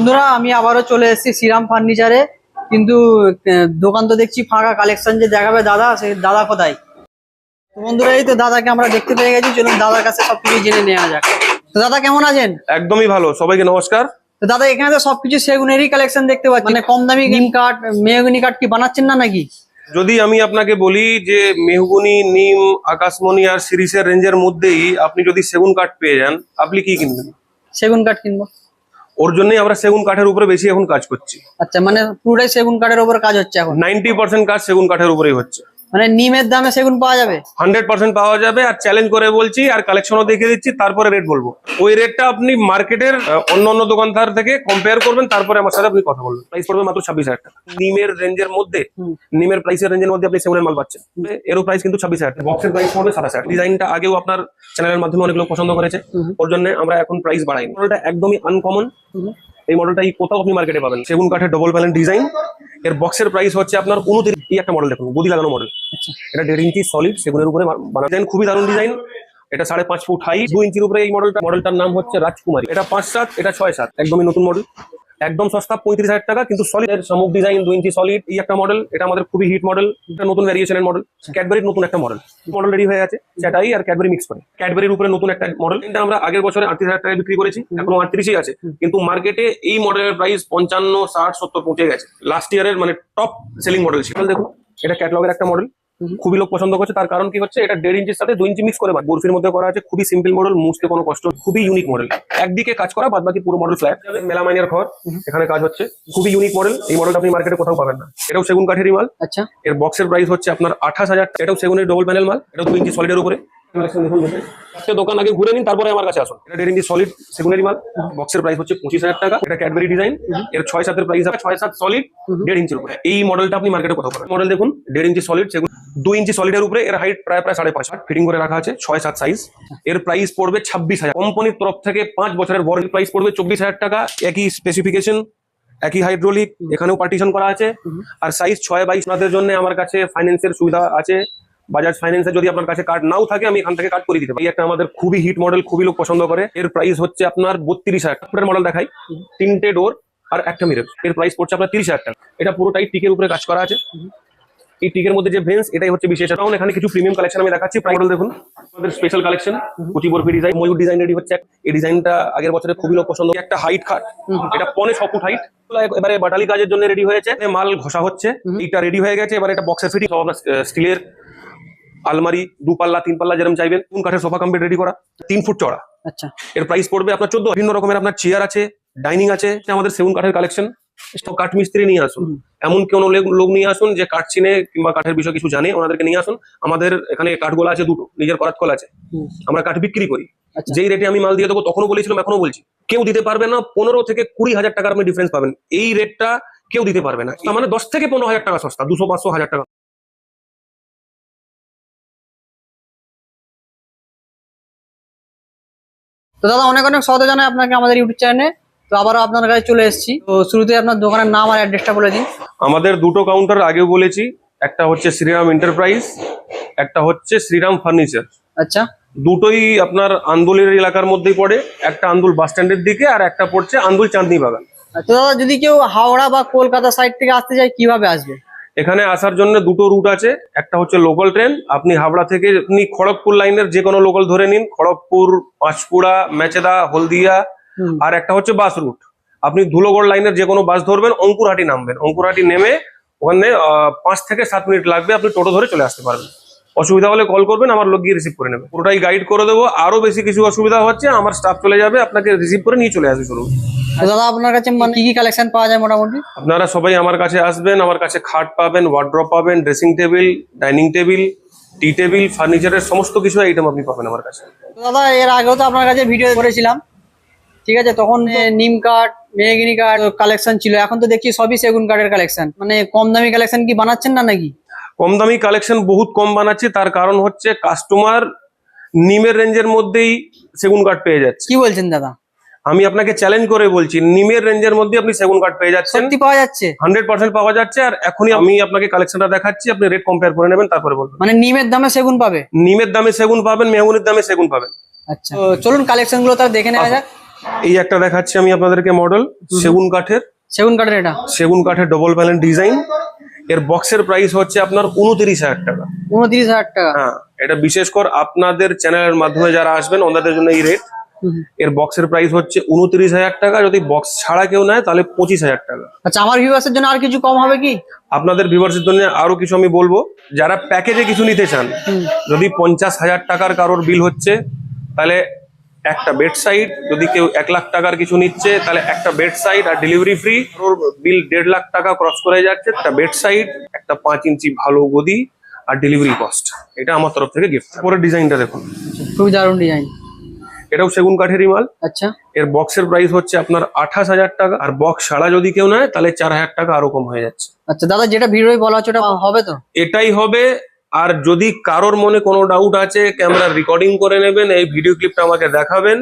বন্ধুরা আমি আবারও চলে এসেছি শ্রীরাম ফার্নিচারে। কিন্তু দোকান তো দেখছি ফাঁকা কালেকশন যে দেখাবে দাদা সে দাদা কোথায়? তো বন্ধুরা এই তো দাদাকে আমরা দেখতে পেয়ে গেছি। চলুন দাদার কাছে সবকিছু জেনে নেওয়া যাক। তো দাদা কেমন আছেন? একদমই ভালো সবাইকে নমস্কার। তো দাদা এখানে তো সবকিছু সেগুনেরই কালেকশন দেখতে পাচ্ছি। মানে কম দামি নিম কাঠ মেহগনি কাঠ কি বানাচ্ছেন না নাকি? যদি আমি আপনাকে বলি যে মেহগুনি নিম আকাশমণি আর সিরিসের রেঞ্জের মধ্যেই আপনি যদি সেগুন কাঠ পেয়ে যান আপনি কি কিনবেন? সেগুন কাঠ কিনবো। ওর জন্যই আমরা সেগুন কাঠের উপরে বেশি এখন কাজ করছি। আচ্ছা মানে পুরোটাই সেগুন কাঠের উপর কাজ হচ্ছে এখন? নাইনটি পার্সেন্ট কাজ সেগুন কাঠের উপরেই হচ্ছে। মানে নিমের দামে সেগুন পাওয়া যাবে? হান্ড্রেড পার্সেন্ট পাওয়া যাবে আর চ্যালেঞ্জ করে বলছি আর কালেকশনও দেখে দিচ্ছি তারপরে রেট বলব। ওই রেটটা আপনি মার্কেটের অন্য অন্য দোকানদার থেকে কম্পেয়ার করবেন তারপরে আমার সাথে আপনি কথা বলবেন। প্রাইস পড়বে মাত্র ছাব্বিশ হাজার টাকা। নিমের রেঞ্জের মধ্যে নিমের প্রাইসের রেঞ্জের মধ্যে আপনি সেগুনের মাল পাচ্ছেন। এরও প্রাইস কিন্তু ছাব্বিশ হাজার বক্সের প্রাইস পড়বে সাতাশ হাজার ডিজাইনটা আগেও আপনার চ্যানেলের মাধ্যমে অনেক লোক পছন্দ করেছে। ওর জন্য আমরা এখন প্রাইস বাড়াই মডেলটা একদমই আনকমন এই মডেলটা এই কোথাও আপনি মার্কেটে পাবেন। সেগুন কাঠের ডবল প্যানেল ডিজাইন এর বক্সের প্রাইস হচ্ছে আপনার উনত্রিশ এই একটা মডেল দেখুন গদি লাগানো মডেল এটা দেড় ইঞ্চি সলিড সেগুনের উপরে ডিজাইন খুবই দারুণ ডিজাইন এটা সাড়ে পাঁচ ফুট হাই দু ইঞ্চির উপরে এই মডেলটা মডেলটার নাম হচ্ছে রাজকুমারী। এটা পাঁচ সাত, এটা ছয় সাত। একদমই নতুন মডেল একদম সস্তা, পঁয়ত্রিশ হাজার টাকা, কিন্তু সলিড এর সমুখ ডিজাইন দু ইঞ্চি সলিড এই একটা মডেল এটা আমাদের খুবই হিট মডেল এটা নতুন ভ্যারিয়েশনের মডেল ক্যাডবেরির নতুন একটা মডেল মডেল রেডি হয়ে আছে সেটাই আর ক্যাডবেরি মিক্স করে। ক্যাডবেরির উপরে নতুন একটা মডেল এটা আমরা আগের বছরে আটত্রিশ হাজার টাকায় বিক্রি করেছি। এখন আটত্রিশই আছে। কিন্তু মার্কেটে এই মডেলের প্রাইস পঞ্চান্ন, ষাট, সত্তর পৌঁছে গেছে। লাস্ট ইয়ারের মানে টপ সেলিং মডেল ছিল। দেখুন, এটা ক্যাটলগের একটা মডেল খুবই লোক পছন্দ করছে তার কারণ কি হচ্ছে এটা দেড় ইঞ্চির সাথে দুই ইঞ্চি মিক্স করে বরফির মধ্যে করা আছে খুবই সিম্পল মডেল মুছতে কোনো কষ্ট খুবই ইউনিক মডেল একদিকে কাজ করা বাদ বাকি পুরো মডেল ফ্ল্যাট মেলামাইনের ঘর এখানে কাজ হচ্ছে। খুবই ইউনিক মডেল এই মডেলটা আপনি মার্কেটে কোথাও পাবেন না। এটাও সেগুন কাঠেরই মাল। আচ্ছা। এর বক্সের প্রাইস হচ্ছে আপনার আঠাশ হাজার এটাও সেগুনের ডবল প্যানেল মাল এটাও দু ইঞ্চি সলিডের উপরে। দোকান আগে ঘুরে নিন তারপরে আমার কাছে আসুন। এটা ইঞ্চি সলিড মাল। বক্সের প্রাইস হচ্ছে পঁচিশ হাজার টাকা। এটা ক্যাডবেরি ডিজাইন এর ছয় সাতের প্রাইস হবে ছয় সাত সলিড দেড় ইঞ্চির উপরে। এই মডেলটা আপনি মার্কেটে কোথাও পাবেন। মডেল দেখুন দেড় ইঞ্চি সলিড সেগুন দুই ইঞ্চি সলিডের উপরে এর হাইট প্রায় প্রায় সাড়ে পাঁচ হাত ফিটিং করে রাখা আছে ছয় সাত সাইজ এর প্রাইস পড়বে ছাব্বিশ হাজার। কোম্পানির তরফ থেকে পাঁচ বছরের প্রাইস পড়বে চব্বিশ হাজার টাকা। একই স্পেসিফিকেশন একই হাইড্রোলিক এখানেও পার্টিশন করা আছে। আর সাইজ ছয় বাইশ আপনাদের জন্য আমার কাছে ফাইন্যান্সের সুবিধা আছে। বাজাজ ফাইন্যান্সে যদি আপনার কাছে কার্ড নাও থাকে আমি এখান থেকে কার্ড করে দিতে পারি। একটা আমাদের খুবই হিট মডেল খুবই লোক পছন্দ করে। এর প্রাইস হচ্ছে আপনার বত্রিশ হাজার মডেল দেখাই। তিনটে ডোর আর একটা মিরর এর প্রাইস পড়ছে আপনার তিরিশ হাজার টাকা। এটা পুরোটাই টিকের উপরে কাজ করা আছে। এই টিকের মধ্যে যে ভেন্স এটাই হচ্ছে বিশেষ। কারণ এখানে কিছু প্রিমিয়াম কালেকশন আমি দেখাচ্ছি। প্রাইস দেখুন। আমাদের স্পেশাল কালেকশন কুচি বরফি ডিজাইন ময়ূর ডিজাইন রেডি হচ্ছে। এই ডিজাইনটা আগের বছরে খুবই লোক পছন্দ একটা হাইট খাট এটা পনে ছ ফুট হাইট এবারে বাটালি কাজের জন্য রেডি হয়েছে। মাল ঘষা হচ্ছে। এইটা রেডি হয়ে গেছে। এবার এটা বক্সে ফিটিং স্টিলের আলমারি দু পাল্লা তিন পাল্লা যেরকম চাইবেন কোন কাঠের সোফা কমপ্লিট রেডি করা তিন ফুট চড়া আচ্ছা। এর প্রাইস পড়বে আপনার চোদ্দ। বিভিন্ন রকমের আপনার চেয়ার আছে ডাইনিং আছে আমাদের সেগুন কাঠের কালেকশন সব কাঠ মিস্ত্রি নিয়ে আসুন। এমন কোনো লোক- নিয়ে আসুন যে কাঠ চিনে কিংবা কাঠের বিষয়ে কিছু জানে ওনাদেরকে নিয়ে আসুন। আমাদের এখানে কাঠগোলা আছে দুটো নিজের করাত কল আছে। আমরা কাঠ বিক্রি করি। আচ্ছা। যেই রেটে আমি মাল দিয়ে দেবো তখনও বলেছিলাম এখনও বলছি। কেউ দিতে পারবে না পনেরো থেকে কুড়ি হাজার টাকার আপনি ডিফারেন্স পাবেন। এই রেটটা কেউ দিতে পারবে না। মানে দশ থেকে পনেরো হাজার টাকা সস্তা দুশো পাঁচশো হাজার টাকা। তো দাদা অনেক অনেক স্বাগত জানাই আপনাকে আমাদের ইউটিউব চ্যানেলে তো আবারও আপনার কাছে চলে এসেছি। তো শুরুতে আপনার দোকানের নাম আর অ্যাড্রেসটা বলে দিন। আমাদের দুটো কাউন্টার আগেও বলেছি একটা হচ্ছে শ্রীরাম এন্টারপ্রাইজ একটা হচ্ছে শ্রীরাম ফার্নিচার আচ্ছা। দুটোই আপনার আন্দুলের এলাকার মধ্যেই পড়ে একটা আন্দুল বাস স্ট্যান্ডের দিকে আর একটা পড়ছে আন্দুল চাঁদনি বাগান। তো দাদা যদি কেউ হাওড়া বা কলকাতা সাইড থেকে আসতে চায় কীভাবে আসবে? এখানে আসার জন্য দুটো রুট আছে। একটা হচ্ছে লোকাল ট্রেন আপনি হাবড়া থেকে আপনি খড়গপুর লাইনের যে কোনো লোকাল ধরে নিন খড়গপুর পাঁচকুড়া মেচেদা হলদিয়া আর একটা হচ্ছে বাস রুট আপনি ধুলোগড় লাইনের যে কোনো বাস ধরবেন অঙ্কুরহাটি নামবেন। অঙ্কুরহাটি নেমে ওখানে পাঁচ থেকে সাত মিনিট লাগবে আপনি টোটো ধরে চলে আসতে পারবেন। অসুবিধা হলে কল করবেন আমার লোক গিয়ে রিসিভ করে নেবে। পুরোটাই গাইড করে দেবো। আরও বেশি কিছু অসুবিধা হচ্ছে আমার স্টাফ চলে যাবে আপনাকে রিসিভ করে নিয়ে চলে আসবে শুরু তো দাদা আপনার কাছে মানে কি কি কালেকশন পাওয়া যায় মোটামুটি? আপনারা সবাই আমার কাছে আসবেন আমার কাছে খাট পাবেন ওয়ার্ড্রপ পাবেন dressing table dining table tea table ফার্নিচারের সমস্ত কিছু আইটেম আপনি পাবেন আমার কাছে। দাদা এর আগেও তো আপনার কাছে ভিডিও করেছিলাম। ঠিক আছে তখন নিম কাঠ মেহগিনি কাঠ কালেকশন ছিল। এখন তো দেখছি সবই সেগুন কাঠের কালেকশন মানে কম দামি কালেকশন কি বানাচ্ছেন না নাকি? কম দামি কালেকশন বহুত কম বানাচ্ছি তার কারণ হচ্ছে কাস্টমার নিমের রেঞ্জের মধ্যেই সেগুন কাঠ পেয়ে যাচ্ছে। কি বলছেন দাদা? আমি আপনাকে চ্যালেঞ্জ করে বলছি নিমের রেঞ্জের মধ্যে আপনি সেগুন কাঠ পেয়ে যাচ্ছেন। পাওয়া যাচ্ছে। হান্ড্রেড পার্সেন্ট পাওয়া যাচ্ছে আর এখনই আমি আপনাকে কালেকশনটা দেখাচ্ছি আপনি রেট কম্পেয়ার করে নেবেন তারপরে বলবেন। মানে নিমের দামে সেগুন পাবে? নিমের দামে সেগুন পাবেন মেহগুনির দামে সেগুন পাবেন। আচ্ছা চলুন কালেকশনগুলো তার দেখে নেওয়া যাক। এই একটা দেখাচ্ছি আমি আপনাদেরকে মডেল সেগুন কাঠের। সেগুন কাঠের এটা? সেগুন কাঠের ডবল প্যানেল ডিজাইন এর বক্সের প্রাইস হচ্ছে আপনার উনত্রিশ হাজার টাকা। উনত্রিশ হাজার টাকা। হ্যাঁ এটা বিশেষ কর আপনাদের চ্যানেলের মাধ্যমে যারা আসবেন ওনাদের জন্য এই রেট। এর বক্সের প্রাইস হচ্ছে উনত্রিশ হাজার টাকা। যদি বক্স ছাড়া কেউ নেয় তাহলে পঁচিশ হাজার টাকা। আচ্ছা আমার ভিউয়ার্সের জন্য আর কিছু কম হবে কি? আপনাদের ভিউয়ার্সের জন্য আরও কিছু আমি বলব। যারা প্যাকেজে কিছু নিতে চান যদি পঞ্চাশ হাজার টাকার কারোর বিল হচ্ছে তাহলে একটা বেড সাইড যদি কেউ এক লাখ টাকার কিছু নিচ্ছে তাহলে একটা বেড সাইড আর ডেলিভারি ফ্রি ওর বিল দেড় লাখ টাকা ক্রস করে যাচ্ছে একটা বেড সাইড একটা পাঁচ ইঞ্চি ভালো গদি আর ডেলিভারি কস্ট এটা আমার তরফ থেকে গিফট পরে ডিজাইনটা দেখুন। খুবই দারুণ ডিজাইন এটাও সেগুন কাঠেরই মাল। আচ্ছা। এর বক্সের প্রাইস হচ্ছে আপনার আঠাশ হাজার টাকা। আর বক্স ছাড়া যদি কেউ নেয় তাহলে চার হাজার টাকা আরও কম হয়ে যাচ্ছে। আচ্ছা দাদা যেটা ভিডিওয় বলা হচ্ছে ওটা হবে তো? এটাই হবে। আর যদি কারোর মনে কোনো ডাউট আছে ক্যামেরা রেকর্ডিং করে নেবেন এই ভিডিও ক্লিপটা আমাকে দেখাবেন।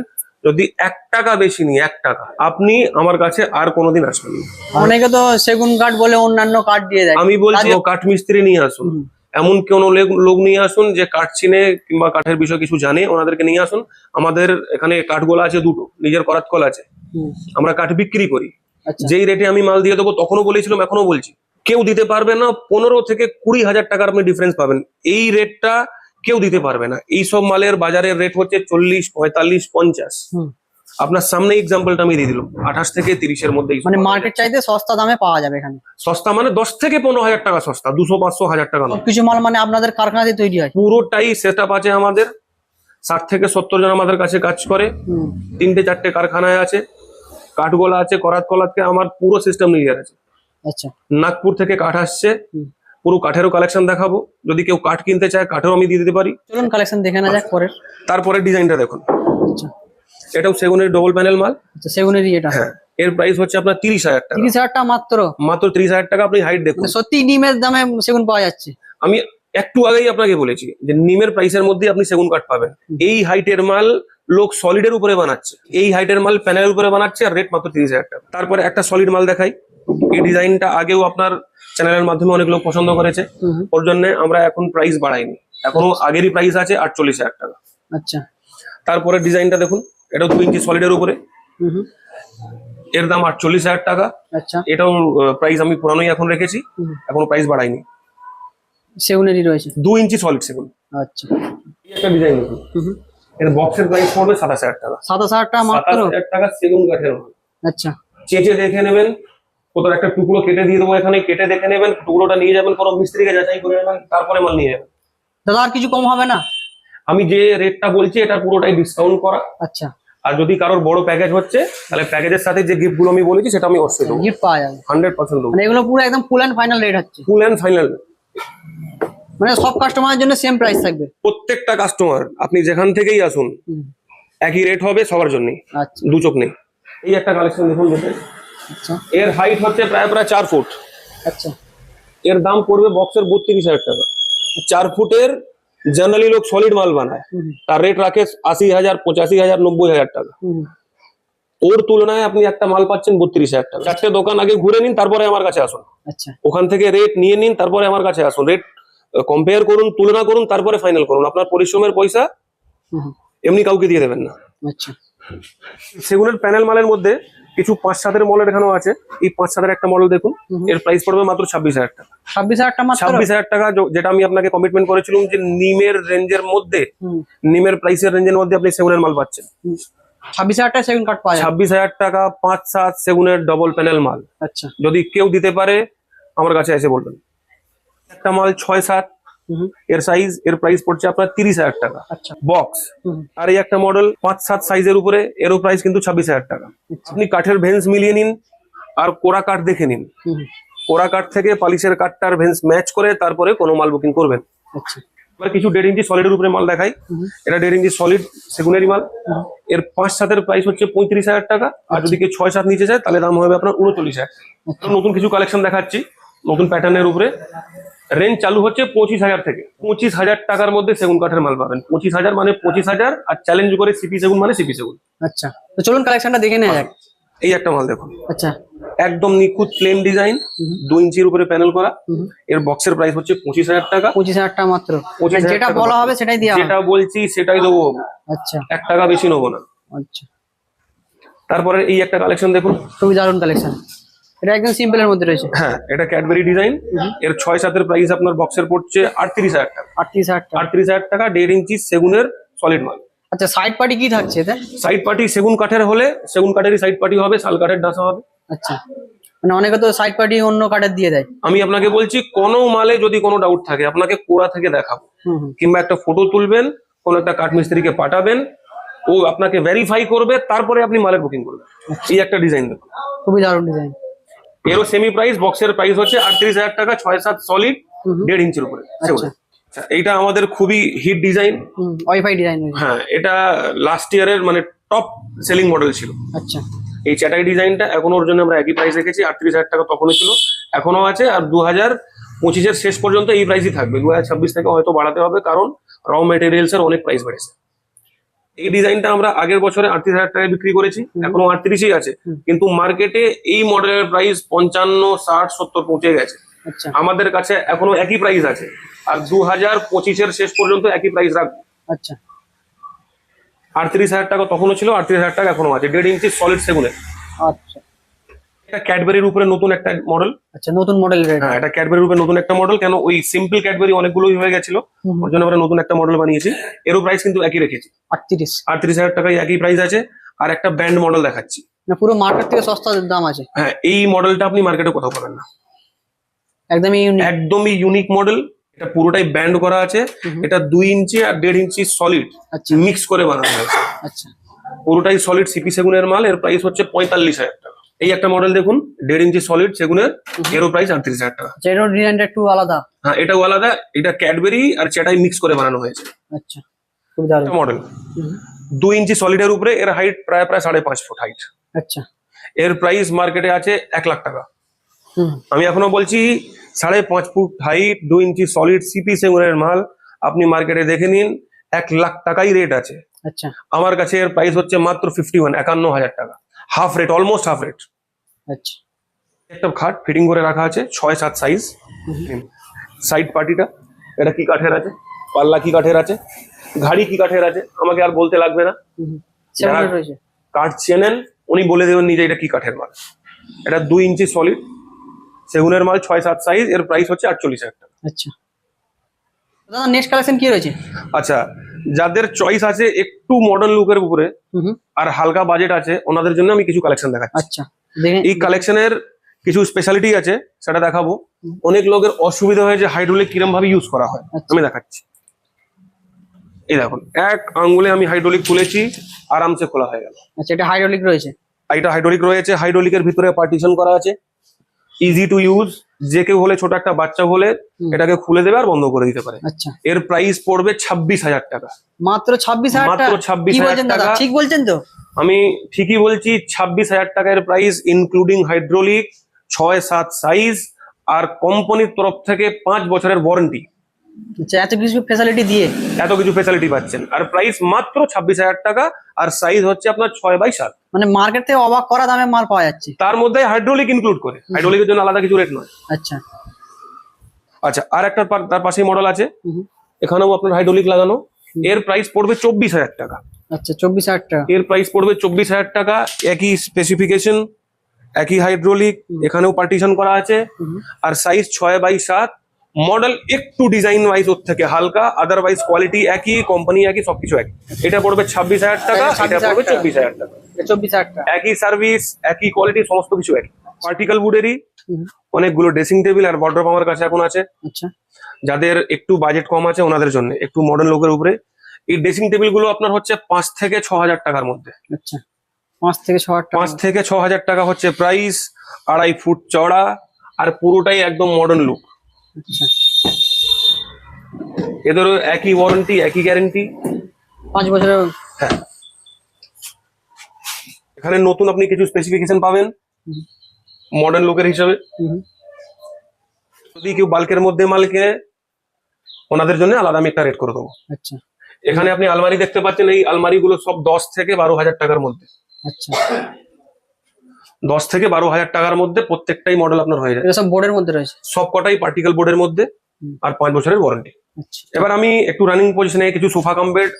যদি এক টাকা বেশি নিই এক টাকা আপনি আমার কাছে আর কোনোদিন আসবেন অনেকে তো সেগুন কাঠ বলে অন্যান্য কাঠ দিয়ে দেয়। আমি বলছি ও কাঠ মিস্ত্রি নিয়ে আসুন। এমন কোনো লোক নিয়ে আসুন যে কাঠ চিনে কিংবা কাঠের বিষয়ে কিছু জানে ওনাদেরকে নিয়ে আসুন। আমাদের এখানে কাঠগোলা আছে দুটো নিজের করাত কল আছে। আমরা কাঠ বিক্রি করি। আচ্ছা। যেই রেটে আমি মাল দিয়ে দেবো তখনও বলেছিলাম এখনও বলছি। কেউ দিতে পারবে না পনেরো থেকে কুড়ি হাজার টাকার আপনি ডিফারেন্স পাবেন। এই রেটটা কেউ দিতে পারবে না। এই সব মালের বাজারের রেট হচ্ছে চল্লিশ পঁয়তাল্লিশ পঞ্চাশ। আপনার সামনে এক্সাম্পলটা আমি দিয়ে দিলাম। আঠাশ থেকে তিরিশের মধ্যে মানে। মার্কেট চাইতে সস্তা দামে পাওয়া যাবে এখানে। সস্তা মানে দশ থেকে পনেরো হাজার টাকা সস্তা দুশো পাঁচশো হাজার টাকা কিছু মাল মানে আপনাদের কারখানাতে তৈরি হয়। পুরোটাই সেট আপ আছে আমাদের। ষাট থেকে সত্তর জন আমাদের কাছে কাজ করে। তিনটে চারটে কারখানায় আছে। কাঠগোলা আছে করাত কলাতকে আমার পুরো সিস্টেম নিয়ে আছে। আচ্ছা। নাগপুর থেকে কাঠ আসছে। পুরো কাঠেরও কালেকশন দেখাবো। যদি কেউ কাঠ কিনতে চায় কাঠেরও আমি দিয়ে দিতে পারি। চলুন কালেকশন দেখে না যাক পরে তারপরে ডিজাইনটা দেখুন। আচ্ছা। এটাও সেগুনের ডবল প্যানেল মাল? আচ্ছা সেগুনেরই এটা। হ্যাঁ এর প্রাইস হচ্ছে আপনার তিরিশ হাজার টাকা। তিরিশ হাজার টাকা মাত্র? মাত্র তিরিশ হাজার টাকা আপনি হাইট দেখুন। মানে সত্যি নিমের দামে সেগুন পাওয়া যাচ্ছে। আমি একটু আগেই আপনাকে বলেছি যে নিমের প্রাইসের মধ্যে আপনি সেগুন কাঠ পাবেন। এই হাইটের মাল লোক সলিডের উপরে বানাচ্ছে। এই হাইটের মাল প্যানেলের উপরে বানাচ্ছে আর রেট মাত্র তিরিশ হাজার টাকা। তারপরে একটা সলিড মাল দেখাই। এই ডিজাইনটা আগেও আপনার চ্যানেলের মাধ্যমে অনেক লোক পছন্দ করেছে। ওর জন্য আমরা এখন প্রাইস বাড়াইনি। এখনও আগেরই প্রাইস আছে আটচল্লিশ হাজার টাকা। আচ্ছা। তারপরে ডিজাইনটা দেখুন। এটাও দু ইঞ্চি সলিডের উপরে। এর দাম আটচল্লিশ হাজার টাকা। আচ্ছা। এটাও প্রাইস আমি পুরানোই এখন রেখেছি। এখনও প্রাইস বাড়াইনি। সেগুনেরই রয়েছে? দু ইঞ্চি সলিড সেগুন। আচ্ছা। একটা ডিজাইন। এর বক্সের প্রাইস পড়বে সাতাশ হাজার টাকা। সাতাশ হাজার টাকা মাত্র? হাজার টাকা সেগুন কাঠের আচ্ছা। চেঁচে দেখে নেবেন কোথাও একটা টুকরো কেটে দিয়ে দেবো এখানে কেটে দেখে নেবেন টুকরোটা নিয়ে যাবেন কোনো মিস্ত্রিকে যাচাই করে নেবেন তারপরে মাল নিয়ে যাবেন। দাদা আর কিছু কম হবে না? আমি যে রেটটা বলছি এটা পুরোটাই ডিসকাউন্ট করা। আচ্ছা। আর যদি কারোর বড় প্যাকেজ হচ্ছে তাহলে প্যাকেজের সাথে যে গিফটগুলো আমি বলেছি সেটা আমি অবশ্যই দেবো। গিফট পাওয়া যাবে। হান্ড্রেড পার্সেন্ট দেবো। মানে এগুলো পুরো একদম ফুল অ্যান্ড ফাইনাল রেট হচ্ছে। ফুল অ্যান্ড ফাইনাল মানে সব কাস্টমারের জন্য সেম প্রাইস থাকবে। প্রত্যেকটা কাস্টমার আপনি যেখান থেকেই আসুন একই রেট হবে সবার জন্যই। আচ্ছা। দু চোখ নেই। এই একটা কালেকশন দেখুন দেখে। আচ্ছা। এর হাইট হচ্ছে প্রায় প্রায় চার ফুট। আচ্ছা। এর দাম পড়বে বক্সের বত্রিশ হাজার টাকা। চার ফুটের জেনারেলি লোক সলিড মাল বানায় তার রেট রাখে আশি হাজার পঁচাশি হাজার নব্বই হাজার টাকা ওর তুলনায় আপনি একটা মাল পাচ্ছেন বত্রিশ হাজার টাকা চারটে দোকান আগে ঘুরে নিন তারপরে আমার কাছে আসুন ওখান থেকে রেট নিয়ে নিন তারপরে আমার কাছে আসুন রেট কম্পেয়ার করুন তুলনা করুন তারপরে ফাইনাল করুন আপনার পরিশ্রমের পয়সা এমনি কাউকে দিয়ে দেবেন না আচ্ছা সেগুনের প্যানেল মালের মধ্যে কিছু পাঁচ সাতের মডেল এখানেও আছে। এই পাঁচ সাতের একটা মডেল দেখুন এর প্রাইস পড়বে মাত্র ছাব্বিশ হাজার টাকা। ছাব্বিশ হাজার টাকা ছাব্বিশ হাজার টাকা যেটা আমি আপনাকে কমিটমেন্ট করেছিলাম যে নিমের রেঞ্জের মধ্যে নিমের প্রাইসের রেঞ্জের মধ্যে আপনি সেগুনের মাল পাচ্ছেন। ছাব্বিশ হাজার টাকা সেগুন কাঠ পাওয়া ছাব্বিশ হাজার টাকা পাঁচ সাত সেগুনের ডবল প্যানেল মাল। আচ্ছা। যদি কেউ দিতে পারে আমার কাছে এসে বলবেন। একটা মাল ছয় সাত এর সাইজ এর প্রাইস পড়ছে আপনার তিরিশ হাজার টাকা। আচ্ছা। বক্স আর এই একটা মডেল পাঁচ সাত সাইজের উপরে এরও প্রাইস কিন্তু ছাব্বিশ হাজার টাকা। আচ্ছা, আপনি কাঠের ভেন্স মিলিয়ে নিন আর কোরা কাঠ দেখে নিন। কোরা কাঠ থেকে পালিশের কাঠটার ভেন্স ম্যাচ করে তারপরে কোনো মাল বুকিং করবেন। আচ্ছা। এবার কিছু দেড় ইঞ্চি সলিডের উপরে মাল দেখাই। এটা দেড় ইঞ্চি সলিড সেগুনেরই মাল। এর পাঁচ সাতের প্রাইস হচ্ছে পঁয়ত্রিশ হাজার টাকা। আর যদি কেউ ছয় সাত নিচে যায় তাহলে দাম হবে আপনার উনচল্লিশ হাজার। আচ্ছা। নতুন কিছু কালেকশন দেখাচ্ছি নতুন প্যাটার্নের উপরে। রেঞ্জ চালু হচ্ছে পঁচিশ হাজার থেকে। পঁচিশ হাজার টাকার মধ্যে সেগুন কাঠের মাল পাবেন। পঁচিশ হাজার মানে পঁচিশ হাজার আর চ্যালেঞ্জ করে সিপি সেগুন মানে সিপি সেগুন। আচ্ছা তো চলুন কালেকশনটা দেখে নেওয়া যাক। এই একটা মাল দেখুন। আচ্ছা। একদম নিখুঁত প্লেন ডিজাইন হুম, দু ইঞ্চির উপরে প্যানেল করা। এর বক্সের প্রাইস হচ্ছে পঁচিশ হাজার টাকা। পঁচিশ হাজার টাকা মাত্র। 25,000 মানে যেটা বলা হবে সেটাই দিয়ে যেটা বলছি সেটাই দেবো আচ্ছা। এক টাকা বেশি নেব না। আচ্ছা। তারপরে এই একটা কালেকশন দেখুন। খুবই দারুণ কালেকশন এটা একদম মধ্যে রয়েছে। হ্যাঁ এটা ক্যাডবেরি ডিজাইন এর ছয় সাতের প্রাইস আপনার বক্সের পড়ছে আটত্রিশ হাজার টাকা। আটত্রিশ হাজার টাকা। আটত্রিশ হাজার টাকা দেড় ইঞ্চি সেগুনের সলিড মাল। আচ্ছা সাইড পার্টি কি থাকছে সাইড পার্টি সেগুন কাঠের হলে সেগুন কাঠেরই সাইড পার্টি হবে শাল কাঠের ডাসা হবে। আচ্ছা। মানে অনেকে তো সাইড পার্টি অন্য কার্ডের দিয়ে দেয়। আমি আপনাকে বলছি কোনো মালে যদি কোনো ডাউট থাকে আপনাকে কোড়া থেকে দেখাবো। কিংবা একটা ফটো তুলবেন কোন একটা কাঠ মিস্ত্রিকে পাঠাবেন ও আপনাকে ভেরিফাই করবে তারপরে আপনি মালের বুকিং করবেন। এই একটা ডিজাইন দেখুন। খুবই দারুণ ডিজাইন এরও সেমি প্রাইস বক্সের প্রাইস হচ্ছে আটত্রিশ হাজার টাকা ছয় সাত সলিড দেড় ইঞ্চির উপরে। আচ্ছা। আচ্ছা, এইটা আমাদের খুবই হিট ডিজাইন ওয়াইফাই ডিজাইন হ্যাঁ এটা লাস্ট ইয়ারের মানে টপ সেলিং মডেল ছিল। আচ্ছা। এই চ্যাটাই ডিজাইনটা এখনও ওর জন্য আমরা একই প্রাইস রেখেছি আটত্রিশ হাজার টাকা তখনও ছিল এখনও আছে আর দু হাজার পঁচিশের শেষ পর্যন্ত এই প্রাইসই থাকবে। দু হাজার ছাব্বিশ থেকে হয়তো বাড়াতে হবে কারণ র মেটেরিয়ালস এর অনেক প্রাইস বেড়েছে। এই ডিজাইনটা আমরা আগের বছরে আটত্রিশ হাজার টাকায় বিক্রি করেছি এখনও আটত্রিশই আছে। কিন্তু মার্কেটে এই মডেলের প্রাইস পঞ্চান্ন ষাট সত্তর পৌঁছে গেছে। আচ্ছা। আমাদের কাছে এখনও একই প্রাইস আছে। আর দু হাজার পঁচিশের শেষ পর্যন্ত একই প্রাইস রাখব। আচ্ছা। আটত্রিশ হাজার টাকা তখনও ছিল আটত্রিশ হাজার টাকা এখনও আছে। দেড় ইঞ্চি সলিড সেগুনের আচ্ছা। এটা ক্যাডবেরির উপরে নতুন একটা মডেল আচ্ছা নতুন মডেল হ্যাঁ এটা ক্যাডবেরির উপরে নতুন একটা মডেল কেন ওই সিম্পল ক্যাডবেরি অনেকগুলোই হয়ে গেছিল। ওর জন্য আমরা নতুন একটা মডেল বানিয়েছি। এরও প্রাইস কিন্তু একই রেখেছি। আটত্রিশ। আটত্রিশ হাজার টাকায় একই প্রাইস আছে আর একটা ব্যান্ড মডেল দেখাচ্ছি। পুরো মার্কেট থেকে সস্তা দাম আছে। হ্যাঁ এই মডেলটা আপনি মার্কেটে কোথাও পাবেন না। একদমই ইউনিক একদমই ইউনিক মডেল এটা পুরোটাই ব্যান্ড করা আছে। এটা দুই ইঞ্চি আর দেড় ইঞ্চি সলিড আচ্ছা। মিক্স করে বানানো হয়েছে। আচ্ছা। পুরোটাই সলিড সিপি সেগুনের মাল এর প্রাইস হচ্ছে পঁয়তাল্লিশ হাজার টাকা। এই একটা মডেল দেখুন দেড় ইঞ্চি সলিড সেগুনের এরও প্রাইস আটত্রিশ হাজার টাকা। আচ্ছা এটার ডিজাইনটা একটু আলাদা। হ্যাঁ এটাও আলাদা এটা ক্যাডবেরি আর চেটাই মিক্স করে বানানো হয়েছে। আচ্ছা মডেল। দুই ইঞ্চি সলিডের উপরে এর হাইট প্রায় প্রায় সাড়ে পাঁচ ফুট হাইট আচ্ছা। এর প্রাইস মার্কেটে আছে এক লাখ টাকা। হুম। আমি এখনও বলছি সাড়ে পাঁচ ফুট হাইট দুই ইঞ্চি সলিড সিপি সেগুনের মাল আপনি মার্কেটে দেখে নিন এক লাখ টাকাই রেট আছে। আচ্ছা। আমার কাছে এর প্রাইস হচ্ছে মাত্র ফিফটি ওয়ান একান্ন হাজার টাকা। Half rate almost half rate আচ্ছা। একটা খাট ফিটিং করে রাখা আছে ছয় সাত সাইজ সাইড পার্টিটা এটা কি কাঠের আছে? পাল্লা কি কাঠের আছে? ঘাড়ি কি কাঠের আছে? আমাকে আর বলতে লাগবে না। কাঠ চেনেন উনি বলে দেবেন নিজে এটা কি কাঠের মাল। এটা দুই ইঞ্চি সলিড সেগুনের মাল ছয় সাত সাইজ এর প্রাইস হচ্ছে আটচল্লিশ হাজার টাকা। আচ্ছা। দাদা নেক্সট কালেকশন কি রয়েছে? আচ্ছা যাদের চয়েস আছে একটু মডার্ন লুকের উপরে আর হালকা বাজেট আছে ওনাদের জন্য আমি কিছু কালেকশন দেখাচ্ছি। আচ্ছা এই কালেকশনের কিছু স্পেশালিটি আছে সেটা দেখাবো। অনেক লোকের অসুবিধা হয়েছে হাইড্রোলিক কিরম ভাবে ইউজ করা হয়। আচ্ছা। আমি দেখাচ্ছি। এই দেখুন এক আঙ্গুলে আমি হাইড্রোলিক খুলেছি আরামসে খোলা হয়ে গেল। আচ্ছা এটা হাইড্রোলিক রয়েছে? আর এটা হাইড্রোলিক রয়েছে হাইড্রোলিকের ভিতরে পার্টিশন করা আছে। ইজি টু ইউজ যে কেউ হলে ছোট একটা বাচ্চা হলে এটাকে খুলে দেবে আর বন্ধ করে দিতে পারে। আচ্ছা। এর প্রাইস পড়বে ছাব্বিশ হাজার টাকা। মাত্র ছাব্বিশ হাজার মাত্র টাকা? 26,000 কি বলছেন দাদা? টাকা। ঠিক বলছেন তো? আমি ঠিকই বলছি ছাব্বিশ হাজার টাকার প্রাইস ইনক্লুডিং হাইড্রোলিক ছয় সাত সাইজ আর কোম্পানির তরফ থেকে পাঁচ বছরের ওয়ারেন্টি আচ্ছা এত কিছু ফ্যাসিলিটি দিয়ে? এত কিছু ফেসিলিটি পাচ্ছেন। আর প্রাইস মাত্র ছাব্বিশ হাজার টাকা আর সাইজ হচ্ছে আপনার ছয় বাই সাত। মানে মার্কেট থেকে অবাক করা দামে মাল পাওয়া যাচ্ছে। তার মধ্যে হাইড্রোলিক ইনক্লুড করে। হাইড্রোলিকের জন্য আলাদা কিছু রেট নয়। আচ্ছা। আচ্ছা আর একটা তার পাশেই মডেল আছে। এখানেও আপনার হাইড্রোলিক লাগানো। এর প্রাইস পড়বে চব্বিশ হাজার টাকা। আচ্ছা চব্বিশ হাজার টাকা। এর প্রাইস পড়বে চব্বিশ হাজার টাকা। একই স্পেসিফিকেশন একই হাইড্রোলিক এখানেও পার্টিশন করা আছে। আর সাইজ ছয় বাই সাত। মডেল একটু ডিজাইন ওয়াইজ ওর থেকে হালকা আদারওয়াইজ কোয়ালিটি একই কোম্পানি একই সবকিছু একই। এটা পড়বে ছাব্বিশ হাজার টাকা এটা এটা 26,000 পড়বে চব্বিশ হাজার টাকা। চব্বিশ হাজার টাকা। একই সার্ভিস একই কোয়ালিটি সমস্ত কিছু একই। পার্টিকেল বুডেরই অনেকগুলো ড্রেসিং টেবিল আর বড্রপ আমার কাছে এখন আছে। আচ্ছা। যাদের একটু বাজেট কম আছে ওনাদের জন্য একটু মডার্ন লোকের উপরে। এই ড্রেসিং টেবিলগুলো আপনার হচ্ছে পাঁচ থেকে ছ হাজার টাকার মধ্যে। আচ্ছা। পাঁচ থেকে ছ হাজার টাকা। পাঁচ থেকে ছ হাজার টাকা হচ্ছে প্রাইস আড়াই ফুট চড়া আর পুরোটাই একদম মডার্ন লুক আচ্ছা এদেরও একই ওয়ারেন্টি একই গ্যারেন্টি পাঁচ বছরের হ্যাঁ। এখানে নতুন আপনি কিছু স্পেসিফিকেশন পাবেন? মডার্ন লুকের হিসাবে। যদি কেউ বাল্কের মধ্যে মাল কেনে ওনাদের জন্য আলাদা আমি একটা রেট করে দেবো। আচ্ছা। এখানে আপনি আলমারি দেখতে পাচ্ছেন এই আলমারিগুলো সব দশ থেকে বারো হাজার টাকার মধ্যে। আচ্ছা। দশ থেকে বারো হাজার টাকার মধ্যে প্রত্যেকটাই মডেল আপনার হয়ে যায়। সব বোর্ডের মধ্যে রয়েছে? সব কটাই পার্টিকেল বোর্ডের মধ্যে আর পাঁচ বছরের ওয়ারেন্টি আচ্ছা। এবার আমি একটু রানিং পজিশনে কিছু sofa cum bed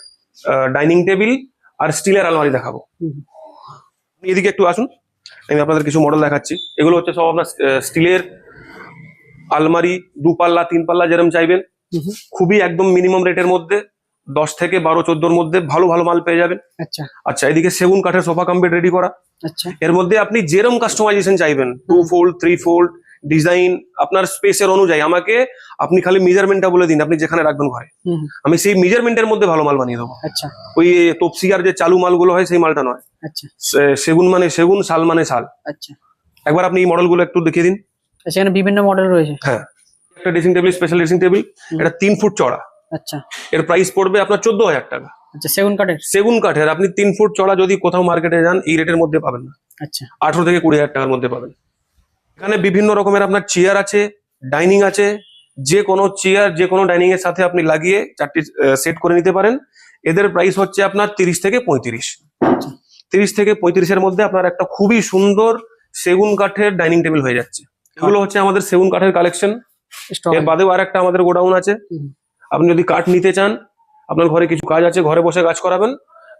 dining table আর স্টিলের আলমারি দেখাবো। এদিকে একটু আসুন আমি আপনাদের কিছু মডেল দেখাচ্ছি। এগুলো হচ্ছে সব আপনার স্টিলের আলমারি দু পাল্লা তিন পাল্লা যেরকম চাইবেন খুবই একদম মিনিমাম রেটের মধ্যে দশ থেকে বারো চোদ্দোর মধ্যে ভালো ভালো মাল পেয়ে যাবেন। আচ্ছা। আচ্ছা এদিকে সেগুন কাঠের সোফা কাম্পেট রেডি করা। এর মধ্যে আপনি যেরম কাস্টমাইজেশন চাইবেন two fold three fold design আপনার স্পেসের অনুযায়ী আমাকে আপনি খালি মেজারমেন্টটা বলে দিন আপনি যেখানে রাখবেন ঘরে। আমি সেই মেজারমেন্টের মধ্যে ভালো মাল বানিয়ে দেবো। আচ্ছা। ওই তপসিয়ার যে চালু মালগুলো হয় সেই মালটা নয়। আচ্ছা। সেগুন মানে সেগুন শাল মানে শাল। আচ্ছা। একবার আপনি এই মডেলগুলো একটু দেখিয়ে দিন। সেখানে বিভিন্ন মডেল রয়েছে। হ্যাঁ। একটা dressing table special dressing table এটা তিন ফুট চড়া। আচ্ছা। এর প্রাইস পড়বে আপনার চোদ্দ হাজার টাকা। আচ্ছা সেগুন কাঠের? সেগুন কাঠের। আপনি তিন ফুট চড়া যদি কোথাও মার্কেটে যান এই রেটের মধ্যে পাবেন না। আচ্ছা। আঠারো থেকে কুড়ি হাজার টাকার মধ্যে পাবেন। এখানে বিভিন্ন রকমের আপনার চেয়ার আছে ডাইনিং আছে। যে কোনো চেয়ার যে কোনো ডাইনিং এর সাথে আপনি লাগিয়ে চারটি সেট করে নিতে পারেন। এদের প্রাইস হচ্ছে আপনার তিরিশ থেকে পঁয়ত্রিশ। আচ্ছা। তিরিশ থেকে পঁয়ত্রিশের মধ্যে আপনার একটা খুবই সুন্দর সেগুন কাঠের ডাইনিং টেবিল হয়ে যাচ্ছে। এগুলো হচ্ছে আমাদের সেগুন কাঠের কালেকশন এর বাদেও আর একটা আমাদের গোডাউন আছে। আপনি যদি কাঠ নিতে চান আপনার ঘরে কিছু কাজ আছে ঘরে বসে কাজ করাবেন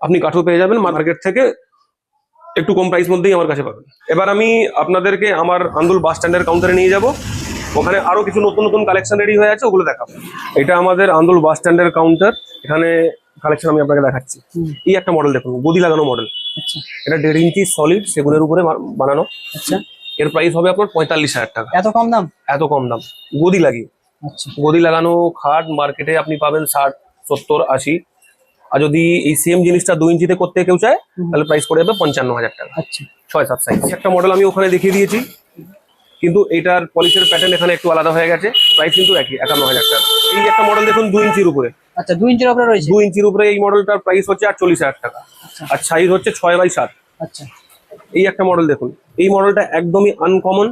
আপনি কাঠও পেয়ে যাবেন মার্কেট থেকে একটু কম প্রাইস মধ্যেই আমার কাছে পাবেন। এবার আমি আপনাদেরকে আমার আন্দুল বাস স্ট্যান্ডের কাউন্টারে নিয়ে যাব। ওখানে আরও কিছু নতুন নতুন কালেকশন রেডি হয়ে আছে ওগুলো দেখাবো। এটা আমাদের আন্দুল বাস স্ট্যান্ডের কাউন্টার এখানে কালেকশন আমি আপনাকে দেখাচ্ছি। এই একটা মডেল দেখুন গদি লাগানো মডেল আচ্ছা। এটা দেড় ইঞ্চি সলিড সেগুনের উপরে বানানো। আচ্ছা। এর প্রাইস হবে আপনার পঁয়তাল্লিশ হাজার টাকা। এত কম দাম? এত কম দাম। গদি লাগিয়ে। আচ্ছা। গদি লাগানো খাট মার্কেটে আপনি পাবেন ষাট সত্তর আশি। আর যদি এই সেম জিনিসটা দুই ইঞ্চিতে করতে কেউ চায় তাহলে প্রাইস পড়ে যাবে পঞ্চান্ন হাজার টাকা। আচ্ছা। ছয় সাত সাইজ একটা মডেল আমি ওখানে দেখিয়ে দিয়েছি। কিন্তু এইটার পলিশের প্যাটার্ন এখানে একটু আলাদা হয়ে গেছে। প্রাইস কিন্তু একই একান্ন হাজার টাকা। এই একটা মডেল দেখুন দুই ইঞ্চির উপরে। আচ্ছা দুই ইঞ্চির উপরে রয়েছে? দুই ইঞ্চির উপরে এই মডেলটার প্রাইস হচ্ছে আটচল্লিশ হাজার টাকা। আচ্ছা। আর সাইজ হচ্ছে ছয় বাই সাত। আচ্ছা। এই একটা মডেল দেখুন। এই মডেলটা একদমই আনকমন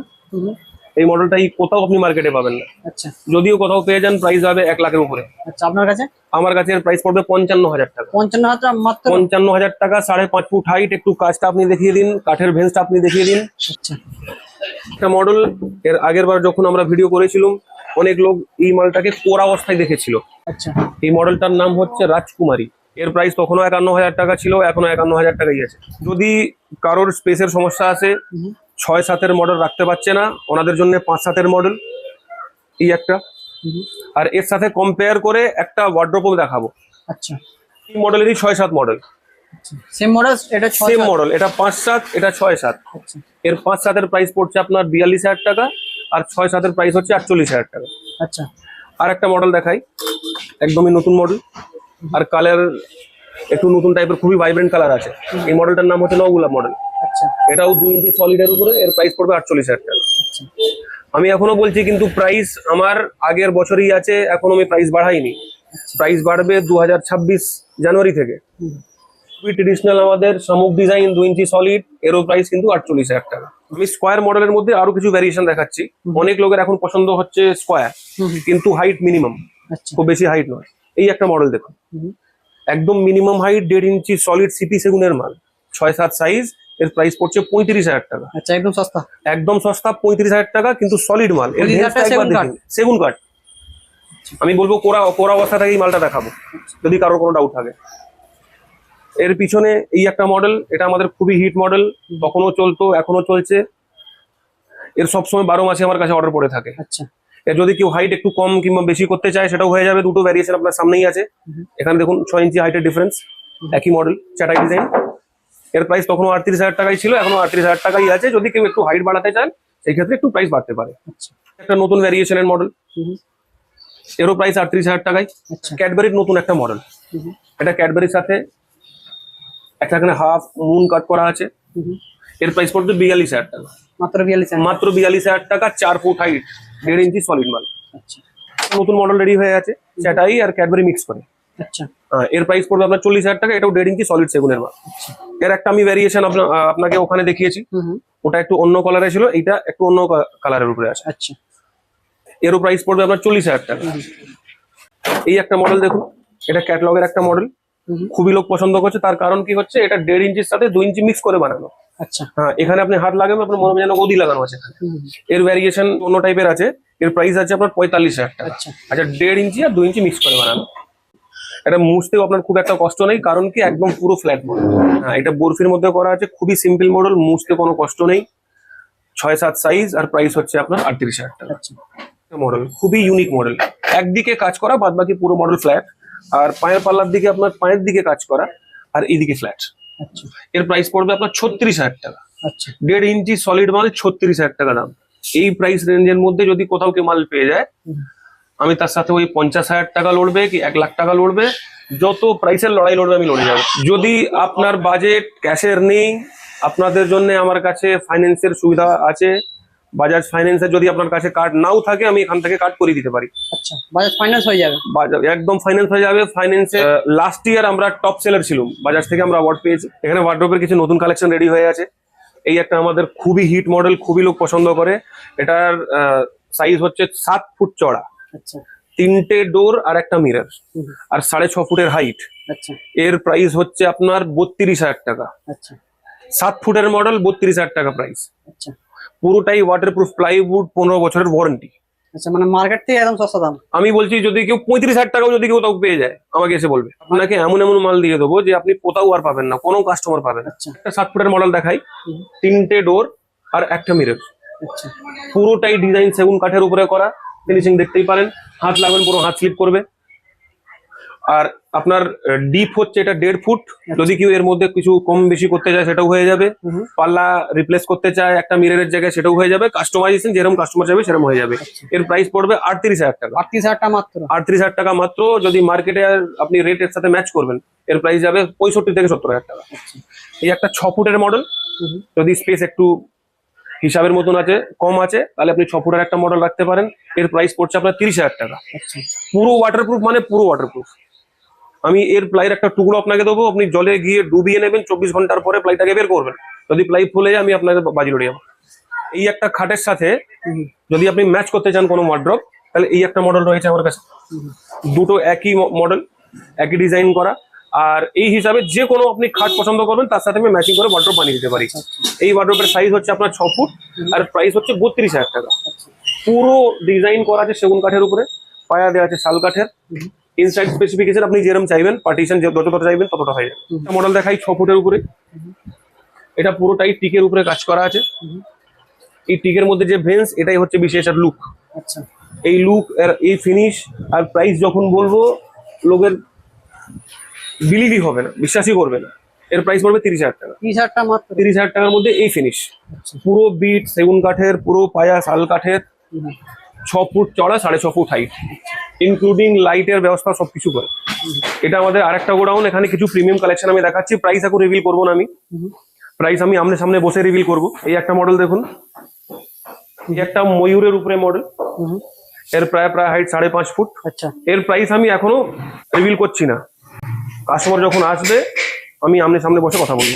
এই মডেলটা এই কোথাও আপনি মার্কেটে পাবেন না। আচ্ছা। যদিও কোথাও পেয়ে যান প্রাইস হবে এক লাখের উপরে। আচ্ছা আপনার কাছে? আমার কাছে এর প্রাইস পড়বে পঞ্চান্ন হাজার টাকা। পঞ্চান্ন হাজার মাত্র? পঞ্চান্ন হাজার টাকা সাড়ে পাঁচ ফুট হাইট একটু কাজটা আপনি দেখিয়ে দিন কাঠের ভেন্সটা আপনি দেখিয়ে দিন। আচ্ছা। একটা মডেল এর আগের বার যখন আমরা ভিডিও করেছিলাম অনেক লোক এই মালটাকে কোরা অবস্থায় দেখেছিল। আচ্ছা। এই মডেলটার নাম হচ্ছে রাজকুমারী। এর প্রাইস তখনও একান্ন হাজার টাকা ছিল এখনও একান্ন হাজার টাকাই আছে। যদি কারোর স্পেসের সমস্যা আছে ছয় সাতের মডেল রাখতে পারছে না। ওনাদের জন্য পাঁচ সাতের মডেল এই একটা। আর এর সাথে কম্পেয়ার করে একটা ওয়ার্ড্রোপও দেখাবো। আচ্ছা। এই মডেলেরই ছয় সাত মডেল সেম মডেল এটা সেম। মডেল এটা পাঁচ সাত এটা ছয় সাত। আচ্ছা। এর পাঁচ সাতের প্রাইস পড়ছে আপনার বিয়াল্লিশ হাজার টাকা আর ছয় সাতের প্রাইস হচ্ছে আটচল্লিশ হাজার টাকা। আচ্ছা। আর একটা মডেল দেখাই। একদমই নতুন মডেল আর কালার একটু নতুন টাইপের খুবই ভাইব্রেন্ট কালার আছে। এই মডেলটার নাম হচ্ছে নগুলা মডেল আচ্ছা। এটাও দুই ইঞ্চি সলিডের উপরে এর প্রাইস পড়বে আটচল্লিশ হাজার টাকা। আচ্ছা। আমি এখনও বলছি কিন্তু প্রাইস আমার আগের বছরই আছে এখনও আমি প্রাইস বাড়াইনি। প্রাইস বাড়বে দুহাজার ছাব্বিশ জানুয়ারি থেকে। ট্রেডিশনাল আমাদের শামুক ডিজাইন দু ইঞ্চি সলিড এরও প্রাইস কিন্তু আটচল্লিশ হাজার টাকা। আমি স্কোয়ার মডেলের মধ্যে আরও কিছু ভ্যারিয়েশন দেখাচ্ছি। অনেক লোকের এখন পছন্দ হচ্ছে স্কোয়ার কিন্তু হাইট মিনিমাম আচ্ছা। খুব বেশি হাইট নয়। এই একটা মডেল দেখুন। একদম মিনিমাম হাইট দেড় ইঞ্চি সলিড সিপি সেগুনের মাল। ছয় সাত সাইজ এর প্রাইস পড়ছে পঁয়ত্রিশ হাজার টাকা। আচ্ছা একদম সস্তা। একদম সস্তা পঁয়ত্রিশ হাজার টাকা কিন্তু সলিড মাল। এর 35,000 ভেন্সটা একবার সেগুন কাঠ? আমি বলব কোরা কোরা অবস্থা থেকে এই মালটা দেখাবো যদি কারোর কোনো ডাউট থাকে। এর পিছনে এই একটা মডেল এটা আমাদের খুবই হিট মডেল তখনও চলতো এখনও চলছে। এর সবসময় বারো মাসে আমার কাছে অর্ডার পড়ে থাকে। আচ্ছা। যদি কেউ হাইট একটু কম কিংবা বেশি করতে চায় সেটাও হয়ে যাবে। দুটো ভ্যারিয়েশন আপনার সামনেই আছে। এখানে দেখুন ছয় ইঞ্চি হাইটের ডিফারেন্স একই মডেল চাটাই ডিজাইন এর প্রাইস তখনও আটত্রিশ হাজার টাকাই ছিল এখনও আটত্রিশ হাজার টাকাই আছে। যদি কেউ একটু হাইট বাড়াতে চান সেই ক্ষেত্রে একটু প্রাইস বাড়তে পারে। আচ্ছা। একটা নতুন ভ্যারিয়েশনের মডেল এরও প্রাইস আটত্রিশ হাজার টাকায় আচ্ছা। ক্যাডবেরির নতুন একটা মডেল এটা ক্যাডবেরির সাথে একটা এখানে হাফ মুন কাট করা আছে। এর প্রাইস পড়ছে বিয়াল্লিশ হাজার টাকা। মাত্র বিয়াল্লিশ। মাত্র বিয়াল্লিশ হাজার টাকা চার ফুট হাইট দেড় ইঞ্চি সলিড মাল। আচ্ছা। নতুন মডেল রেডি হয়ে আছে চাটাই আর ক্যাডবেরি মিক্স করে। আচ্ছা। এর প্রাইস পড়বে আপনার চল্লিশ হাজার টাকা এটাও দেড় ইঞ্চি সলিড সেগুনের মাল। আচ্ছা। এর একটা আমি ভ্যারিয়েশন আপনাকে ওখানে দেখিয়েছি। ওটা একটু অন্য কালারে ছিল এটা একটু অন্য কালারের উপরে আছে। আচ্ছা। এরও প্রাইস পড়বে আপনার চল্লিশ হাজার টাকা। এই একটা মডেল দেখুন এটা ক্যাটলগের একটা মডেল খুবই লোক পছন্দ করছে তার কারণ কি হচ্ছে এটা দেড় ইঞ্চির সাথে দুই ইঞ্চি মিক্স করে বানানো। আচ্ছা। হ্যাঁ এখানে আপনি হাত লাগাবেন আপনার মনে হবে যেন গদি লাগানো আছে এর ভ্যারিয়েশন অন্য টাইপের আছে এর প্রাইস আছে আপনার পঁয়তাল্লিশ হাজার টাকা। আচ্ছা। আচ্ছা দেড় ইঞ্চি আর দুই ইঞ্চি মিক্স করে বানানো। এটা মুছতেও আপনার খুব একটা কষ্ট নেই কারণ কি একদম পুরো ফ্ল্যাট মডেল হ্যাঁ এটা বরফির মধ্যে করা আছে খুবই সিম্পল মডেল মুছতে কোনো কষ্ট নেই। ছয় সাত সাইজ আর প্রাইস হচ্ছে আপনার আটত্রিশ হাজার টাকা। আচ্ছা। মডেল খুবই ইউনিক মডেল একদিকে কাজ করা বাদ বাকি পুরো মডেল ফ্ল্যাট আর পায়ের পাল্লার দিকে আপনার পায়ের দিকে কাজ করা আর এইদিকে ফ্ল্যাট আচ্ছা এর প্রাইস পড়বে আপনার ছত্রিশ হাজার টাকা। আচ্ছা। দেড় ইঞ্চি সলিড মাল ছত্রিশ হাজার টাকা দাম। এই প্রাইস রেঞ্জের মধ্যে যদি কোথাও কেউ মাল পেয়ে যায় আমি তার সাথে ওই পঞ্চাশ হাজার টাকা লড়বে কি এক লাখ টাকা লড়বে যত প্রাইসের লড়াই লড়বে আমি লড়ে যাব। যদি আপনার বাজেট ক্যাশের নেই আপনাদের জন্য আমার কাছে ফাইন্যান্সের সুবিধা আছে বাজাজ ফাইন্যান্সের যদি আপনার কাছে কার্ড নাও থাকে আমি এখান থেকে কার্ড করে দিতে পারি। আচ্ছা বাজাজ ফাইন্যান্স হয়ে যাবে? বাজাজ একদম ফাইন্যান্স হয়ে যাবে। ফাইন্যান্সে লাস্ট ইয়ার আমরা টপ সেলার ছিলাম। বাজাজ থেকে আমরা অ্যাওয়ার্ড পেয়েছি। এখানে ওয়ার্ড্রোপের কিছু নতুন কালেকশন রেডি হয়ে আছে। এই একটা আমাদের খুবই হিট মডেল খুবই লোক পছন্দ করে। এটার সাইজ হচ্ছে সাত ফুট চড়া আচ্ছা। তিনটে ডোর আর একটা মিরর আর সাড়ে ছ ফুটের হাইট আচ্ছা। এর প্রাইস হচ্ছে আপনার বত্রিশ হাজার টাকা। আচ্ছা। সাত ফুটের মডেল বত্রিশ হাজার টাকা প্রাইস আচ্ছা। পুরোটাই ওয়াটারপ্রুফ প্লাইউড পনেরো বছরের ওয়ারেন্টি আচ্ছা মানে মার্কেট থেকে একদম সস্তা দাম? আমি বলছি যদি কেউ পঁয়ত্রিশ হাজার টাকাও যদি কেউ তাও পেয়ে যায় আমাকে এসে বলবে। আপনাকে এমন এমন মাল দিয়ে দেবো যে আপনি কোথাও আর পাবেন না কোনো কাস্টমার পাবেন আচ্ছা। একটা সাত ফুটের মডেল দেখাই তিনটে ডোর আর একটা মিরর আচ্ছা। পুরোটাই ডিজাইন সেগুন কাঠের উপরে করা ফিনিশিং দেখতেই পারেন। হাত লাগবেন পুরো হাত স্লিপ করবে। আর আপনার ডিপ হচ্ছে এটা দেড় ফুট। যদি কেউ এর মধ্যে কিছু কম বেশি করতে চায় সেটাও হয়ে যাবে। পাল্লা রিপ্লেস করতে চায় একটা মিররের জায়গায় সেটাও হয়ে যাবে। কাস্টমাইজেশন যেরকম কাস্টমার যাবে সেরকম হয়ে যাবে। এর প্রাইস পড়বে আটত্রিশ হাজার টাকা। আটত্রিশ হাজার টাকা মাত্র। আটত্রিশ হাজার টাকা মাত্র। যদি মার্কেটে আপনি রেটের সাথে ম্যাচ করবেন এর প্রাইস যাবে পঁয়ষট্টি থেকে সত্তর হাজার টাকা। এই একটা ছ ফুটের মডেল যদি স্পেস একটু হিসাবের মতন আছে কম আছে তাহলে আপনি ছ ফুটের একটা মডেল রাখতে পারেন। এর প্রাইস পড়ছে আপনার তিরিশ হাজার টাকা। আচ্ছা পুরো ওয়াটারপ্রুফ মানে পুরো ওয়াটারপ্রুফ আমি এর প্লাইয়ের একটা টুকরো আপনাকে দেবো। আপনি জলে গিয়ে ডুবিয়ে নেবেন চব্বিশ ঘণ্টার পরে প্লাইটাকে বের করবেন। যদি প্লাই ফুলে যায় আমি আপনাকে বাজি লড়ে যাব এই একটা খাটের সাথে যদি আপনি ম্যাচ করতে চান কোনো ওয়ার্ড্রপ তাহলে এই একটা মডেল রয়েছে আমার কাছে। দুটো একই মডেল একই ডিজাইন করা। আর এই হিসাবে যে কোনো আপনি খাট পছন্দ করবেন তার সাথে আমি ম্যাচিং করে ওয়ার্ড্রপ বানিয়ে দিতে পারি। এই ওয়ার্ড্রপের সাইজ হচ্ছে আপনার ছ ফুট আর প্রাইস হচ্ছে বত্রিশ হাজার টাকা। পুরো ডিজাইন করা আছে সেগুন কাঠের উপরে পায়া দেওয়া আছে শাল কাঠের। ইনসাইড স্পেসিফিকেশন আপনি যেরকম চাইবেন পার্টিশন যতটা চাইবেন ততটা হয়ে যাবে। মডেল দেখাই ছ ফুটের উপরে। এটা পুরোটাই টিকের উপরে কাজ করা আছে। এই টিকের মধ্যে যে ভেন্স এটাই হচ্ছে বিশেষ আর লুক আচ্ছা। এই লুক আর এই ফিনিশ আর প্রাইস যখন বলব লোকের বিলিভই হবে না বিশ্বাসই করবে না। এর প্রাইস পড়বে তিরিশ হাজার টাকা। তিরিশ হাজার টাকা মাত্র। তিরিশ হাজার টাকার মধ্যে এই ফিনিশ আচ্ছা। পুরো বিট সেগুন কাঠের পুরো পায়া শাল কাঠের। ছ ফুট চড়া সাড়ে ছ ফুট হাইট ইনক্লুডিং লাইটের ব্যবস্থা সবকিছু করে। এটা আমাদের আরেকটা গোডাউন এখানে কিছু প্রিমিয়াম কালেকশন আমি দেখাচ্ছি। প্রাইস এখন রিভিল করব না আমি। প্রাইস আমি আমনে সামনে বসে রিভিল করব। এই একটা মডেল দেখুন। এই একটা ময়ূরের উপরে মডেল এর প্রায় প্রায় হাইট সাড়ে পাঁচ ফুট। আচ্ছা। এর প্রাইস আমি এখনও রিভিল করছি না। কাস্টমার যখন আসবে আমি আমনে সামনে বসে কথা বলব।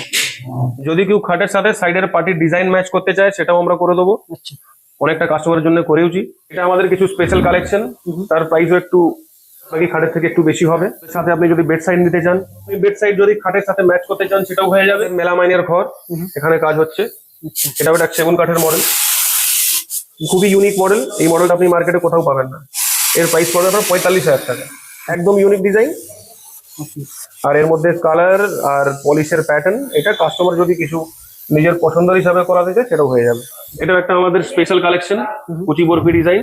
যদি কেউ খাটের সাথে সাইডের পার্টির ডিজাইন ম্যাচ করতে চায় সেটাও আমরা করে দেবো। আচ্ছা। অনেকটা কাস্টমারের জন্য করেওছি। এটা আমাদের কিছু স্পেশাল কালেকশন তার প্রাইসও একটু বাকি খাটের থেকে একটু বেশি হবে। সাথে আপনি যদি বেড সাইড নিতে চান বেড সাইড যদি খাটের সাথে ম্যাচ করতে চান সেটাও হয়ে যাবে। মেলামাইনের ঘর। হুম। এখানে কাজ হচ্ছে। আচ্ছা এটাও একটা সেগুন কাঠের মডেল খুবই ইউনিক মডেল এই মডেলটা আপনি মার্কেটে কোথাও পাবেন না। এর প্রাইস পড়বে আপনার পঁয়তাল্লিশ হাজার টাকা। একদম ইউনিক ডিজাইন আর এর মধ্যে কালার আর পলিশের প্যাটার্ন এটা কাস্টমার যদি কিছু নিজের পছন্দের হিসাবে করাতে চায় সেটাও হয়ে যাবে। এটাও একটা আমাদের স্পেশাল কালেকশন কুচি বরফি ডিজাইন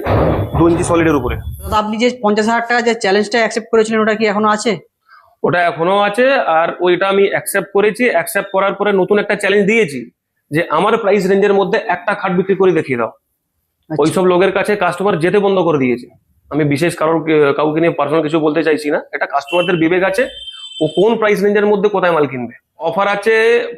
দু ইঞ্চি সলিডের উপরে। আপনি যে পঞ্চাশ হাজার টাকা যে চ্যালেঞ্জটা অ্যাকসেপ্ট করেছিলেন ওটা কি এখনও আছে? ওটা এখনও আছে আর ওইটা আমি অ্যাকসেপ্ট করেছি। অ্যাকসেপ্ট করার পরে নতুন একটা চ্যালেঞ্জ দিয়েছি যে আমার প্রাইস রেঞ্জের মধ্যে একটা খাট বিক্রি করে দেখিয়ে দাও। আচ্ছা। ওইসব লোকের কাছে কাস্টমার যেতে বন্ধ করে দিয়েছে। আমি বিশেষ কারোর কাউকে নিয়ে পার্সোনাল কিছু বলতে চাইছি না। এটা কাস্টমারদের বিবেক আছে ও কোন প্রাইস রেঞ্জের মধ্যে কোথায় মাল কিনবে? অফার আছে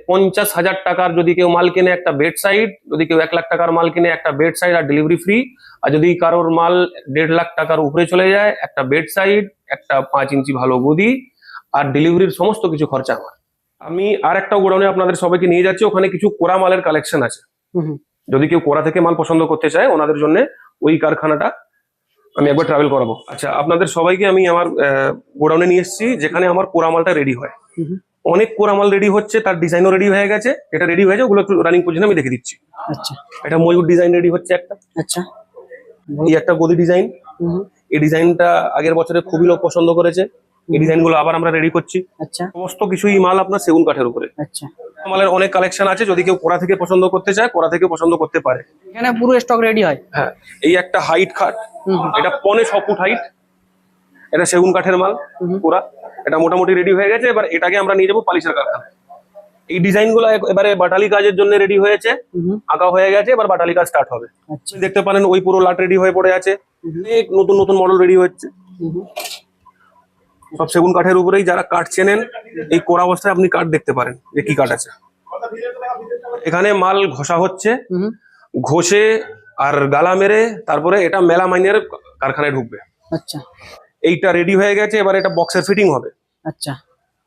পঞ্চাশ হাজার টাকার যদি কেউ মাল কিনে একটা বেড সাইড যদি কেউ এক লাখ টাকার মাল কিনে একটা বেড সাইড আর ডেলিভারি ফ্রি আর যদি কারোর মাল দেড় লাখ টাকার উপরে চলে যায় একটা বেড সাইড একটা পাঁচ ইঞ্চি ভালো গদি আর ডেলিভারির সমস্ত কিছু খরচা আমার আমি আর একটা গোডাউনে আপনাদের সবাইকে নিয়ে যাচ্ছি ওখানে কিছু কোরা মালের কালেকশন আছে। যদি কেউ কোরা থেকে মাল পছন্দ করতে চায় ওনাদের জন্য ওই কারখানাটা আমি একবার ট্রাভেল করাবো আচ্ছা আপনাদের সবাইকে আমি আমার গোডাউনে নিয়ে এসেছি যেখানে আমার কোরা মালটা রেডি হয়। অনেক কোরা মাল রেডি হচ্ছে তার ডিজাইনও রেডি হয়ে গেছে। এটা রেডি হয়েছে ওগুলো একটু রানিং পজিশন আমি দেখে দিচ্ছি। আচ্ছা। এটা ময়ূর ডিজাইন রেডি হচ্ছে একটা। আচ্ছা। এই একটা গদি ডিজাইন। এই ডিজাইনটা আগের বছরে খুবই লোক পছন্দ করেছে। এই ডিজাইনগুলো আবার আমরা রেডি করছি। আচ্ছা। সমস্ত কিছুই মাল আপনার সেগুন কাঠের উপরে। আচ্ছা। মালের অনেক কালেকশন আছে যদি কেউ কোরা থেকে পছন্দ করতে চায় কোরা থেকে পছন্দ করতে পারে। এখানে পুরো স্টক রেডি হয়। হ্যাঁ। এই একটা হাইট খাট। এটা পনে ছ ফুট হাইট এটা সেগুন কাঠের মাল পুরা এটা মোটামুটি রেডি হয়ে গেছে এবার এটাকে আমরা নিয়ে যাব পালিশের কারখানা। এই ডিজাইনগুলো এবারে বাটালি কাজের জন্য রেডি হয়েছে। আঁকা হয়ে গেছে এবার বাটালি কাজ স্টার্ট হবে। আচ্ছা। দেখতে পারেন ওই পুরো লাট রেডি হয়ে পড়ে আছে অনেক নতুন নতুন মডেল রেডি হচ্ছে। সব সেগুন কাঠের উপরেই যারা কাঠ চেনেন এই কোরা অবস্থায় আপনি কাঠ দেখতে পারেন যে কি কাঠ আছে। এখানে মাল ঘষা হচ্ছে। ঘষে আর গালা মেরে তারপরে এটা মেলা মাইনের কারখানায় ঢুকবে। আচ্ছা। এইটা রেডি হয়ে গেছে এবার এটা বক্সের ফিটিং হবে। আচ্ছা।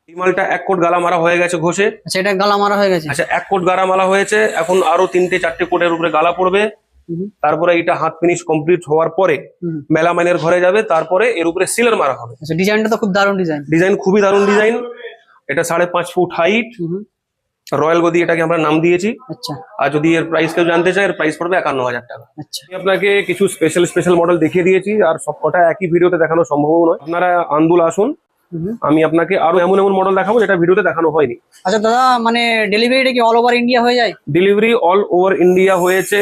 এই মালটা এক কোট গালা মারা হয়ে গেছে ঘষে। আচ্ছা এটা গালা মারা হয়ে গেছে? আচ্ছা এক কোট গালা মারা হয়েছে এখন আরও তিনটে চারটে কোটের উপরে গালা পড়বে। তারপরে এটা হাত ফিনিশ কমপ্লিট হওয়ার পরে হুম। মেলা মাইনের ঘরে যাবে তারপরে এর উপরে সিলার মারা হবে। আচ্ছা ডিজাইনটা তো খুব দারুণ ডিজাইন ডিজাইন খুবই দারুণ ডিজাইন এটা সাড়ে পাঁচ ফুট হাইট রয়্যাল গদি এটাকে আমরা নাম দিয়েছি। আচ্ছা। আর যদি এর প্রাইস কেউ জানতে চায় এর প্রাইস পড়বে একান্ন হাজার টাকা। আচ্ছা। আমি আপনাকে কিছু স্পেশাল স্পেশাল মডেল দেখিয়ে দিয়েছি আর সব কটা একই ভিডিওতে দেখানো সম্ভব নয়। আপনারা আন্দুল আসুন। আমি আপনাকে আরও এমন এমন মডেল দেখাবো যেটা ভিডিওতে দেখানো হয়নি। আচ্ছা দাদা মানে ডেলিভারিটা কি অল ওভার ইন্ডিয়া হয়ে যায়? ডেলিভারি অল ওভার ইন্ডিয়া হয়েছে।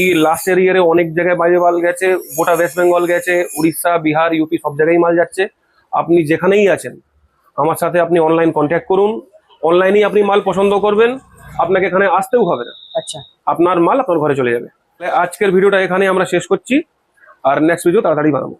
এই লাস্টের ইয়ারে অনেক জায়গায় বাইরে মাল গেছে গোটা ওয়েস্ট বেঙ্গল গেছে উড়িষ্যা বিহার ইউপি সব জায়গায় মাল যাচ্ছে। আপনি যেখানেই আছেন আমার সাথে আপনি অনলাইন কন্ট্যাক্ট করুন। অনলাইনেই আপনি মাল পছন্দ করবেন আপনাকে এখানে আসতেও হবে না। আচ্ছা। আপনার মাল আপনার ঘরে চলে যাবে। আজকের ভিডিওটা এখানে আমরা শেষ করছি। আর নেক্সট ভিডিও তাড়াতাড়ি বানাবো।